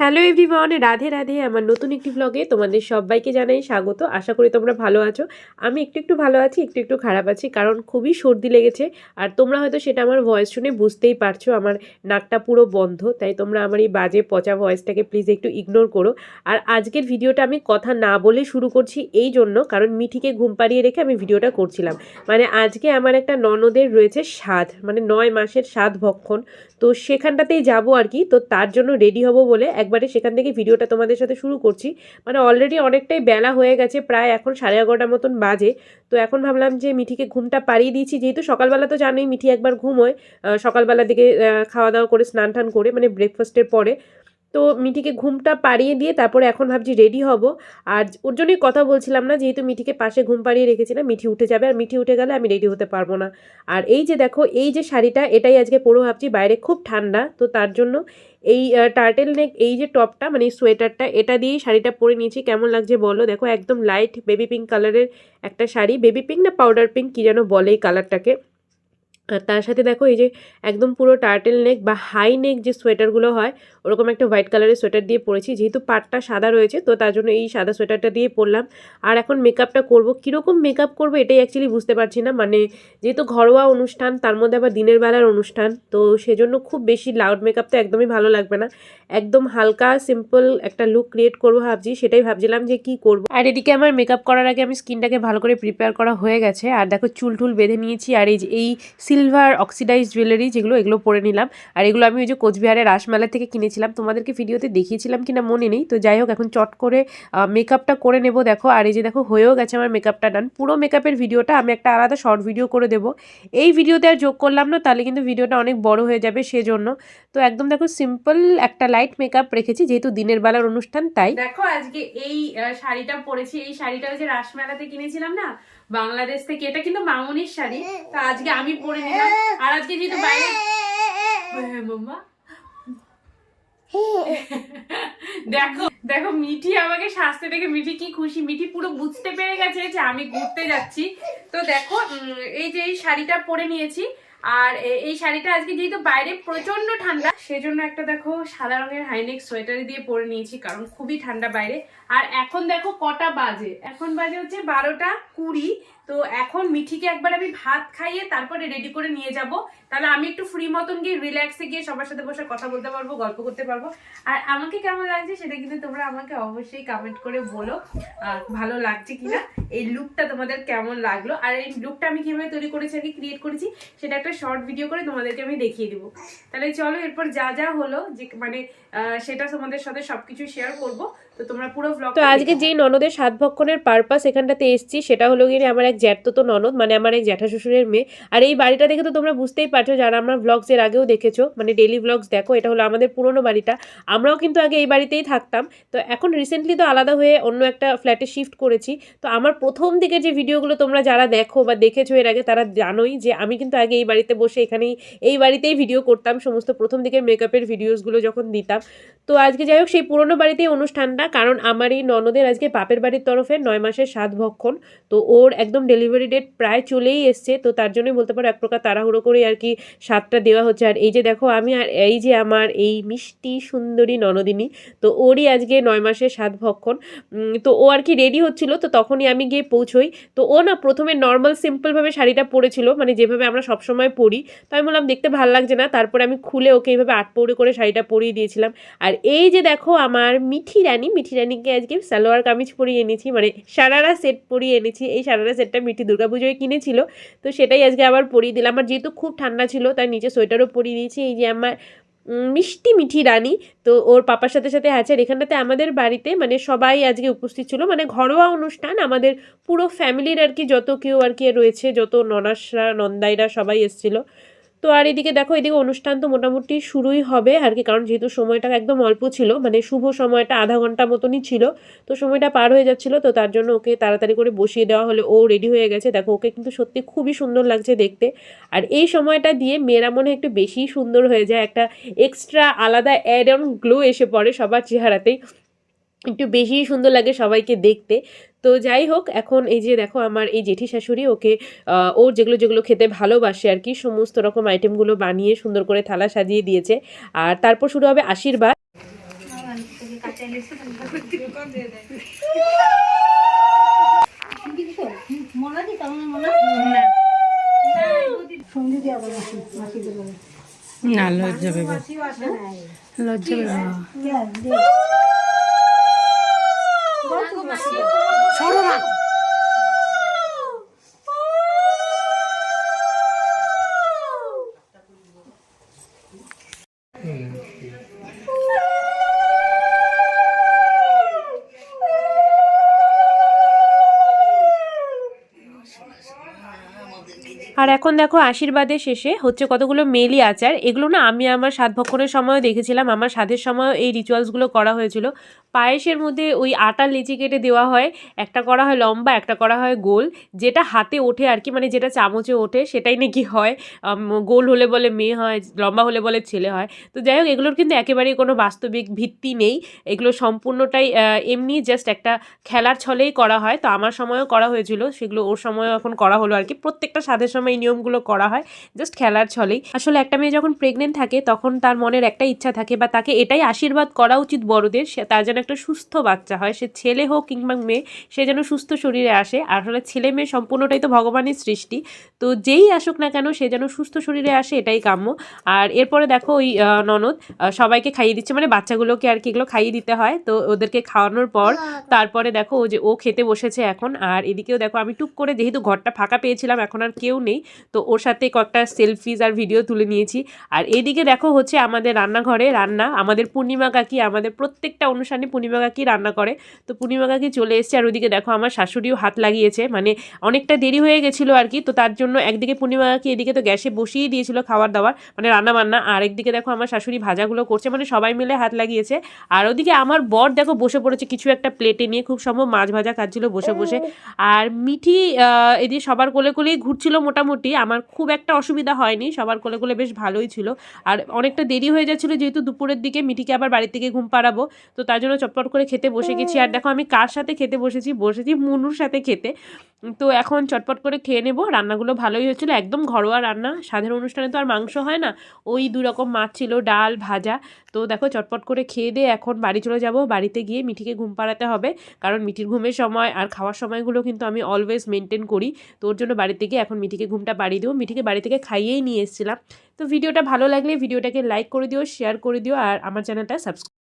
Hello everyone, Radhe Radhe, আমার নতুন একটি ব্লগে তোমাদের সবাইকে জানাই স্বাগত। আশা করি তোমরা ভালো আছো। আমি একটু একটু ভালো আছি, একটু একটু খারাপ আছি, কারণ খুবই সর্দি লেগেছে। আর তোমরা হয়তো সেটা আমার ভয়েস শুনে বুঝতেই পারছ, আমার নাকটা পুরো বন্ধ। তাই তোমরা আমার এই বাজে, পচা ভয়েসটাকে প্লিজ একটু ইগনোর করো। আর আজকের ভিডিওটা আমি কথা না বলে শুরু করছি এই জন্য, কারণ মিঠিকে ঘুম পাড়িয়ে রেখে আমি ভিডিওটা করছিলাম। মানে আজকে আমার একটা ননদের রয়েছে স্বাদ মানে নয় মাসের স্বাদ ভক্ষণ। তো সেখানটাতেই যাব আর কি, তো তার জন্য রেডি হব বলে একবারে সেখান থেকে ভিডিওটা তোমাদের সাথে শুরু করছি। মানে অলরেডি অনেকটাই বেলা হয়ে গেছে, প্রায় এখন সাড়ে এগারোটার মতন বাজে। তো এখন ভাবলাম যে মিঠিকে ঘুমটা পাড়িয়ে দিয়েছি, যেহেতু সকালবেলা তো জানোই মিঠি একবার ঘুমোয় সকালবেলার দিকে খাওয়া দাওয়া করে স্নান টান করে মানে ব্রেকফাস্টের পরে। তো মিঠিকে ঘুমটা পাড়িয়ে দিয়ে তারপরে এখন ভাবছি রেডি হব। আর ওর জন্যই কথা বলছিলাম না, যেহেতু মিঠিকে পাশে ঘুম পাড়িয়ে রেখেছিলাম, মিঠি উঠে যাবে। আর মিঠি উঠে গেলে আমি রেডি হতে পারব না। আর এই যে দেখো, এই যে শাড়িটা, এটাই আজকে পরো ভাবছি, বাইরে খুব ঠান্ডা। তো তার জন্য এই টার্টেল নেক এই যে টপটা মানে সোয়েটারটা, এটা দিয়েই শাড়িটা পরে নিয়েছি। কেমন লাগছে বলো? দেখো, একদম লাইট বেবি পিঙ্ক কালারের একটা শাড়ি। বেবি পিঙ্ক না পাউডার পিঙ্ক কী যেন বলে এই কালারটাকে আর তার সাথে দেখো এই যে একদম পুরো টার্টেল নেক বা হাই নেক যে সোয়েটারগুলো হয়, ওরকম একটা হোয়াইট কালারের সোয়েটার দিয়ে পরেছি। যেহেতু পাটটা সাদা রয়েছে, তো তার জন্য এই সাদা সোয়েটারটা দিয়ে পরলাম। আর এখন মেকআপটা করব। কীরকম মেকআপ করব এটাই অ্যাকচুয়ালি বুঝতে পারছি না। মানে যেহেতু ঘরোয়া অনুষ্ঠান, তার মধ্যে আবার দিনের বেলার অনুষ্ঠান, তো সেজন্য খুব বেশি লাউড মেকআপ তো একদমই ভালো লাগবে না। একদম হালকা সিম্পল একটা লুক ক্রিয়েট করব ভাবছি। সেটাই ভাবছিলাম যে কি করব। আর এদিকে আমার মেকআপ করার আগে আমি স্কিনটাকে ভালো করে প্রিপেয়ার করা হয়ে গেছে। আর দেখো চুল টুল বেঁধে নিয়েছি। আর এই এই সিলভার অক্সিডাইজ জুয়েলারি যেগুলো, এগুলো পরে নিলাম। আর এগুলো আমি ওই যে কোচবিহারের রাসমেলা থেকে কিনেছিলাম। তোমাদেরকে ভিডিওতে দেখিয়েছিলাম কিনা মনে নেই। তো যাই হোক, এখন চট করে মেকআপটা করে নেব। দেখো, আর এই যে দেখো, হয়েও গেছে আমার মেকআপটা ডান পুরো মেকআপের ভিডিওটা আমি একটা আলাদা শর্ট ভিডিও করে দেবো। এই ভিডিওতে আর যোগ করলাম না, তাহলে কিন্তু ভিডিওটা অনেক বড় হয়ে যাবে সেজন্য। তো একদম দেখো সিম্পল একটা লাইট মেকআপ রেখেছি, যেহেতু দিনের বেলার অনুষ্ঠান, তাই। দেখো, আজকে এই শাড়িটা পরেছি। এই শাড়িটা যে রাসমেলাতে কিনেছিলাম না বাংলাদেশ থেকে এটা কিন্তু মামুনির শাড়ি। তো আজকে আমি পরে নিলাম। আর আজকে যেহেতু বাইরে হ্যাঁ, দেখো দেখো মিঠি আমাকে শাস্তি দেখে মিঠি কি খুশি। মিঠি পুরো বুঝতে পেরে গেছে যে আমি ঘুরতে যাচ্ছি। তো দেখো এই যে এই শাড়িটা পরে নিয়েছি। আর এই শাড়িটা আজকে যেহেতু বাইরে প্রচণ্ড ঠান্ডা, সেজন্য একটা দেখো সাদা রঙের হাইনেক সোয়েটার দিয়ে পরে নিয়েছি, কারণ খুবই ঠান্ডা বাইরে। আর এখন দেখো কটা বাজে। এখন বাজে হচ্ছে বারোটা কুড়ি তো এখন মিঠিকে একবার আমি ভাত খাইয়ে তারপরে রেডি করে নিয়ে যাব। তাহলে আমি একটু ফ্রি মতন গিয়ে রিল্যাক্সে গিয়ে সবার সাথে বসে কথা বলতে পারব, গল্প করতে পারব। আর আমাকে কেমন লাগছে সেটা কিন্তু তোমরা আমাকে অবশ্যই কমেন্ট করে বলো ভালো লাগছে কিনা, এই লুকটা তোমাদের কেমন লাগল। আর এই লুকটা আমি কীভাবে তৈরি করেছি আর কি ক্রিয়েট করেছি, সেটা একটা শর্ট ভিডিও করে তোমাদেরকে আমি দেখিয়ে দিব। তাহলে চলো এরপর যা যা হলো, যে মানে সেটা তোমাদের সাথে সবকিছু শেয়ার করব। তো তোমরা পুরো ব্লগ তো আজকে যেই ননদের সাত ভক্ষণের পারপাস এখানটাতে এসছি সেটা হলো গিয়ে আমার এক জ্যাঠতো তো ননদ মানে আমার এক জ্যাঠা শ্বশুরের মেয়ে। আর এই বাড়িটা দেখে তো তোমরা বুঝতেই পারছ যারা আমার ব্লগস এর আগেও দেখেছ মানে ডেলি ব্লগস দেখো এটা হলো আমাদের পুরনো বাড়িটা। আমরাও কিন্তু আগে এই বাড়িতেই থাকতাম। তো এখন রিসেন্টলি তো আলাদা হয়ে অন্য একটা ফ্ল্যাটে শিফট করেছি। তো আমার প্রথম দিকে যে ভিডিওগুলো তোমরা যারা দেখো বা দেখেছ এর আগে তারা জানোই যে আমি কিন্তু আগে এই বাড়িতে বসে এখানেই এই বাড়িতেই ভিডিও করতাম। সমস্ত প্রথম দিকের মেকআপের ভিডিওসগুলো যখন দিতাম। তো আজকে যাই হোক সেই পুরনো বাড়িতেই অনুষ্ঠানটা কারণ আমার এই ননদের আজকে বাপের বাড়ির তরফে নয় মাসের সাত ভক্ষণ। তো ওর একদম ডেলিভারি ডেট প্রায় চলেই এসছে, তো তার জন্যই বলতে পারো এক প্রকার তাড়াহুড়ো করে আর কি স্বাদটা দেওয়া হচ্ছে। আর এই যে দেখো, আমি আর এই যে আমার এই মিষ্টি সুন্দরী ননদিনী, তো ওরই আজকে নয় মাসের সাত ভক্ষণ। তো ও আর কি রেডি হচ্ছিল, তো তখনই আমি গিয়ে পৌঁছই। তো ও না প্রথমে নর্মাল সিম্পলভাবে শাড়িটা পরেছিল মানে যেভাবে আমরা সবসময় পরি। তো আমি বললাম, দেখতে ভালো লাগছে না। তারপরে আমি খুলে ওকে এইভাবে আট পৌড়ে করে শাড়িটা পরিয়ে দিয়েছিলাম। আর এই যে দেখো, আমার মিঠি রানী মিঠি রানীকে আজকে সালোয়ার কামিজ পরিয়ে এনেছি মানে সারারা সেট পরিয়ে এনেছি। এই সারারা সেটটা মিঠি দুর্গাপুজোয় কিনেছিল, তো সেটাই আজকে আবার পরিয়ে দিলাম। আর যেহেতু খুব ঠান্ডা ছিল, তাই নিচে সোয়েটারও পরিয়ে দিয়েছি। এই যে আমার মিষ্টি মিঠি রানী, তো ওর পাপার সাথে সাথে আছে। আর এখানটাতে আমাদের বাড়িতে মানে সবাই আজকে উপস্থিত ছিল মানে ঘরোয়া অনুষ্ঠান। আমাদের পুরো ফ্যামিলির আর কি যত কেউ আর কি রয়েছে, যত ননাসরা, নন্দাইরা সবাই এসেছিল। তো আর এদিকে দেখো, এদিকে অনুষ্ঠান তো মোটামুটি শুরুই হবে আর কি, কারণ যেহেতু সময়টা একদম অল্প ছিল মানে শুভ সময়টা আধা ঘণ্টা মতনই ছিল, তো সময়টা পার হয়ে যাচ্ছিল, তো তার জন্য ওকে তাড়াতাড়ি করে বসিয়ে দেওয়া হলে ও রেডি হয়ে গেছে। দেখো, ওকে কিন্তু সত্যি খুবই সুন্দর লাগছে দেখতে। আর এই সময়টা দিয়ে মেয়েরা মনে একটু বেশিই সুন্দর হয়ে যায়, একটা এক্সট্রা আলাদা অ্যাড অন গ্লো এসে পড়ে সবার চেহারাতেই। একটু বেশিই সুন্দর লাগে সবাইকে দেখতে। তো যাই হোক এখন এই যে দেখো আমার এই জেঠি শাশুড়ি ওকে ওর যেগুলো যেগুলো খেতে ভালোবাসে আর কি সমস্ত রকম আইটেমগুলো বানিয়ে সুন্দর করে থালা সাজিয়ে দিয়েছে। আর তারপর শুরু হবে আশীর্বাদ। না লজ্জা লজ্জা আর এখন দেখো আশীর্বাদের শেষে হচ্ছে কতগুলো মেলি আচার। এগুলো না আমি আমার স্বাদ ভক্ষণের সময়ও দেখেছিলাম, আমার স্বাদের সময়ও এই রিচুয়ালসগুলো করা হয়েছিল। পায়েসের মধ্যে ওই আটার লিচি কেটে দেওয়া হয়, একটা করা হয় লম্বা, একটা করা হয় গোল। যেটা হাতে ওঠে আর কি মানে যেটা চামচে ওঠে সেটাই নাকি হয় গোল হলে বলে মেয়ে হয়, লম্বা হলে বলে ছেলে হয়। তো যাই হোক, এগুলোর কিন্তু একেবারেই কোনো বাস্তবিক ভিত্তি নেই। এগুলো সম্পূর্ণটাই এমনি জাস্ট একটা খেলার ছলেই করা হয়। তো আমার সময়ও করা হয়েছিল, সেগুলো ওর সময়ও এখন করা হলো আর কি। প্রত্যেকটা স্বাদের সময় এই নিয়মগুলো করা হয়। জাস্ট খেলার ছলেই। আসলে একটা মেয়ে যখন প্রেগনেন্ট থাকে তখন তার মনের একটা ইচ্ছা থাকে বা তাকে এটাই আশীর্বাদ করা উচিত বড়দের সে তার যেন একটা সুস্থ বাচ্চা হয়। সে ছেলে হোক কিংবা মেয়ে সে যেন সুস্থ শরীরে আসে। আর আসলে ছেলে মেয়ে সম্পূর্ণটাই তো ভগবানের সৃষ্টি। তো যেই আসুক না কেন সে যেন সুস্থ শরীরে আসে এটাই কাম্য। আর এরপরে দেখো ওই ননদ সবাইকে খাইয়ে দিচ্ছে। মানে বাচ্চাগুলোকে আর কি এগুলো খাইয়ে দিতে হয়। তো ওদেরকে খাওয়ানোর পর তারপরে দেখো ও যে ও খেতে বসেছে এখন। আর এদিকেও দেখো আমি টুক করে যেহেতু ঘরটা ফাঁকা পেয়েছিলাম এখন আর কেউ নেই। তো ওর সাথে কয়েকটা সেলফিজ আর ভিডিও তুলে নিয়েছি। আর এদিকে দেখো হচ্ছে আমাদের রান্নাঘরে রান্না আমাদের পূর্ণিমা কাকি আমাদের প্রত্যেকটা অনুষ্ঠানে পূর্ণিমা কাকি রান্না করে। তো পূর্ণিমা কাকি চলে এসছে আর ওদিকে দেখো আমার শাশুড়িও হাত লাগিয়েছে মানে অনেকটা দেরি হয়ে গেছিল আর কি। তো তার জন্য একদিকে পূর্ণিমা কাকি এদিকে তো গ্যাসে বসিয়ে দিয়েছিল খাবার দাবার মানে রান্না বান্না আর একদিকে দেখো আমার শাশুড়ি ভাজাগুলো করছে মানে সবাই মিলে হাত লাগিয়েছে। আর ওদিকে আমার বর দেখো বসে পড়েছে কিছু একটা প্লেটে নিয়ে খুব সম্ভব মাছ ভাজা খাচ্ছিল বসে বসে। আর মিঠি এদিকে সবার কোলে কোলেই ঘুরছিল মোটামুটি। আমার খুব একটা অসুবিধা হয়নি সবার কোলে কোলে বেশ ভালোই ছিল। আর অনেকটা দেরি হয়ে যাচ্ছিল যেহেতু দুপুরের দিকে মিঠিকে আবার বাড়ি থেকে ঘুম পাড়াবো তো তার জন্য চটপট করে খেতে বসে গেছি। আর দেখো আমি কার সাথে খেতে বসেছি? বসেছি মুনুর সাথে খেতে। তো এখন চটপট করে খেয়ে নেব। রান্নাগুলো ভালোই হয়েছিল একদম ঘরোয়া রান্না। সাধারণ অনুষ্ঠানে তো আর মাংস হয় না। ওই দু রকম মাছ ছিল ডাল ভাজা। তো দেখো চটপট করে খেয়ে দিয়ে এখন বাড়ি চলে যাব। বাড়িতে গিয়ে মিঠিকে ঘুম পাড়াতে হবে। কারণ মিঠির ঘুমের সময় আর খাওয়ার সময়গুলো কিন্তু আমি অলওয়েজ মেনটেন করি। তো ওর জন্য বাড়িতে গিয়ে এখন মিঠিকে ঘুমটা বাড়িয়ে দেবো। মিঠিকে বাড়ি থেকে খাইয়েই নিয়ে এসেছিলাম। তো ভিডিওটা ভালো লাগলে ভিডিওটাকে লাইক করে দিও শেয়ার করে দিও আর আমার চ্যানেলটা সাবস্ক্রাইব